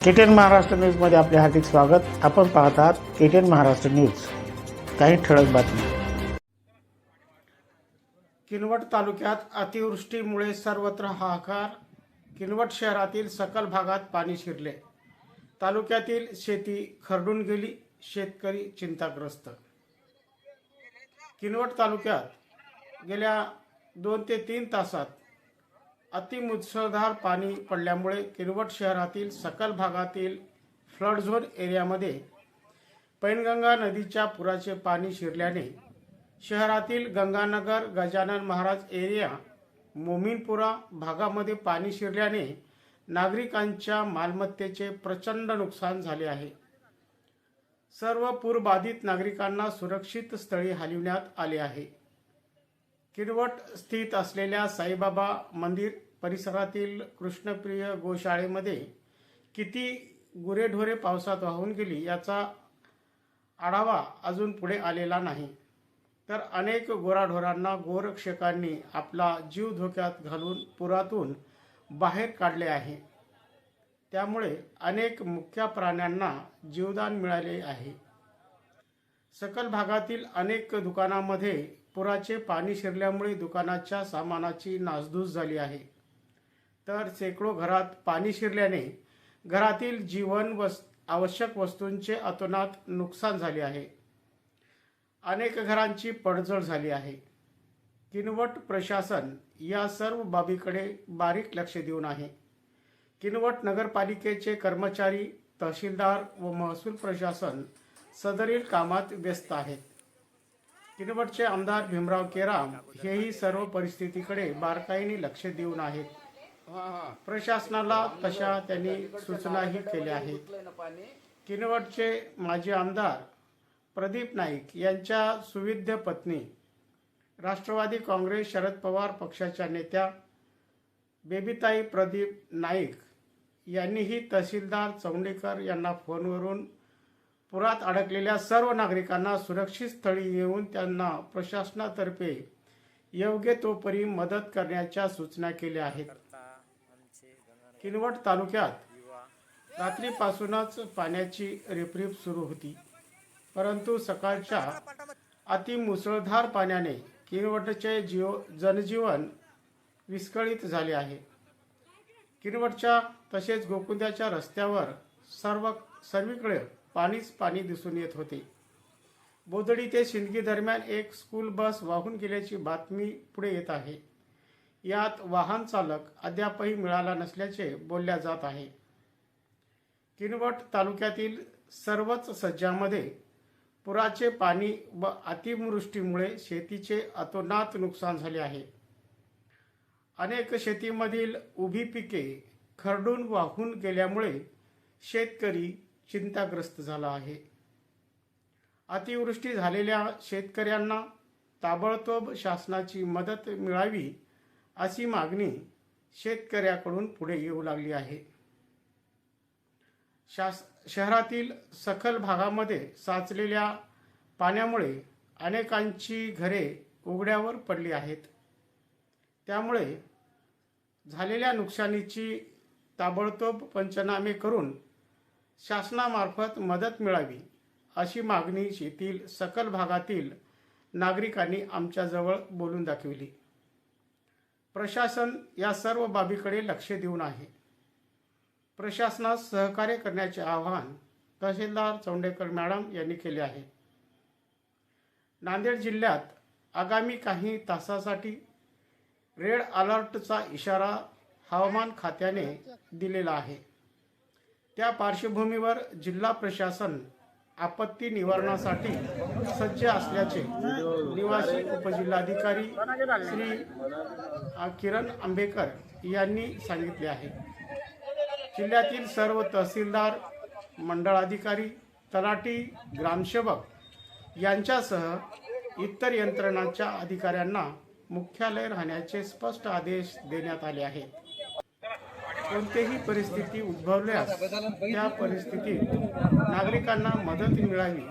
केटेन महाराष्ट्र न्यूजमध्ये आपले हार्दिक स्वागत. आपण पाहत आहात केटीएन महाराष्ट्र न्यूज. काही ठळक बातमी किनवट तालुक्यात अतिवृष्टीमुळे सर्वत्र हाहाकार. किनवट शहरातील सकल भागात पाणी शिरले. तालुक्यातील शेती खरडून गेली शेतकरी चिंताग्रस्त. किनवट तालुक्यात गेल्या दोन ते तीन तासात अतिमुसळधार पाणी पडल्यामुळे किनवट शहरातील सकल भागातील फ्लड झोन एरियामध्ये पैनगंगा नदीच्या पुराचे पाणी शिरल्याने शहरातील गंगानगर गजानन महाराज एरिया मोमीनपुरा भागामध्ये पाणी शिरल्याने नागरिकांच्या मालमत्तेचे प्रचंड नुकसान झाले आहे. सर्व पूरबाधित नागरिकांना सुरक्षित स्थळी हलविण्यात आले आहे. किरवट स्थित असलेल्या साईबाबा मंदिर परिसरातील कृष्णप्रिय गोशाळेमध्ये किती गुरेढोरे पावसात वाहून गेली याचा आढावा अजून पुढे आलेला नाही. तर अनेक गोराढोरांना गोरक्षकांनी आपला जीव धोक्यात घालून पुरातून बाहेर काढले आहे. त्यामुळे अनेक मुख्य प्राण्यांना जीवदान मिळाले आहे. सकल भागातील अनेक दुकानामध्ये पुराचे पाणी शिरल्यामुळे दुकानाच्या सामानाची नासधूस झाली आहे. तर शेकडो घरात पाणी शिरल्याने घरातील जीवन वस् आवश्यक वस्तूंचे अतोनात नुकसान झाले आहे. अनेक घरांची पडझड झाली आहे. किनवट प्रशासन या सर्व बाबीकडे बारीक लक्ष देऊन आहे. किनवट नगरपालिकेचे कर्मचारी तहसीलदार व महसूल प्रशासन सदरील कामात व्यस्त आहेत. किनवटचे आमदार भीमराव केराम हेही सर्व परिस्थितीकडे बारकाईने लक्ष देऊन आहेत. प्रशासनाला तशा त्यांनी सूचनाही केल्या आहेत. किनवटचे माजी आमदार प्रदीप नाईक यांच्या सुविद्य पत्नी राष्ट्रवादी काँग्रेस शरद पवार पक्षाच्या नेत्या बेबीताई प्रदीप नाईक यांनीही तहसीलदार चौंडेकर यांना फोनवरून पुरात अडकलेल्या सर्व नागरिकांना सुरक्षित स्थळी येऊन त्यांना प्रशासनातर्फे योग्य तोपरी मदत करण्याच्या सूचना केल्या आहेत. किनवट तालुक्यात रात्रीपासूनच पाण्याची रिपरिप सुरू होती. परंतु सकाळच्या अतिमुसळधार पाण्याने किनवटचे जीव जनजीवन विस्कळीत झाले आहे. किनवटच्या तसेच गोकुंद्याच्या रस्त्यावर सर्व सर्वीकडे पाणीच पाणी दिसून येत होते. बोदडी ते शिंदगी दरम्यान एक स्कूल बस वाहून गेल्याची बातमी पुढे येत आहे. यात वाहन चालक अद्यापही मिळाला नसल्याचे बोलल्या जात आहे. किनवट तालुक्यातील सर्वच सज्जामध्ये पुराचे पाणी व अतिवृष्टीमुळे शेतीचे अतोनात नुकसान झाले आहे. अनेक शेतीमधील उभी पिके खरडून वाहून गेल्यामुळे शेतकरी चिंताग्रस्त झाला आहे. अतिवृष्टी झालेल्या शेतकऱ्यांना ताबडतोब शासनाची मदत मिळावी अशी मागणी शेतकऱ्याकडून पुढे येऊ लागली आहे. शास शहरातील सखल भागामध्ये साचलेल्या पाण्यामुळे अनेकांची घरे उघड्यावर पडली आहेत. त्यामुळे झालेल्या नुकसानीची ताबडतोब पंचनामे करून शासनामार्फत मदत मिळावी अशी मागणी येथील सकल भागातील नागरिकांनी आमच्याजवळ बोलून दाखविली. प्रशासन या सर्व बाबीकडे लक्ष देऊन आहे. प्रशासनास सहकार्य करण्याचे आवाहन तहसीलदार चौंडेकर मॅडम यांनी केले आहे. नांदेड जिल्ह्यात आगामी काही तासासाठी रेड अलर्टचा इशारा हवामान खात्याने दिलेला आहे. त्या पार्श्वभूमीवर जिल्हा प्रशासन आपत्ती निवारणासाठी सज्ज असल्याचे निवासी उपजिल्हाधिकारी श्री किरण आंबेकर यांनी सांगितले आहे. जिल्ह्यातील सर्व तहसीलदार मंडळाधिकारी तलाठी ग्रामसेवक यांच्यासह इतर यंत्रणांच्या अधिकाऱ्यांना मुख्यालय राहण्याचे स्पष्ट आदेश देण्यात आले आहेत. कोणतीही परिस्थिती उद्भवल्यास त्या परिस्थितीत नागरिकांना मदत मिळावी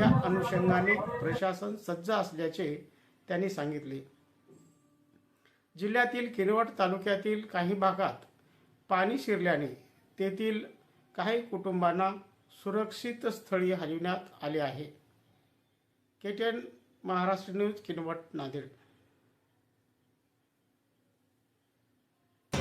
या अनुषंगाने प्रशासन सज्ज असल्याचे त्यांनी सांगितले. जिल्ह्यातील किनवट तालुक्यातील काही भागात पाणी शिरल्याने तेथील काही कुटुंबांना सुरक्षित स्थळी हलविण्यात आले आहे. K T N Maharashtra news Kinwat Nanded.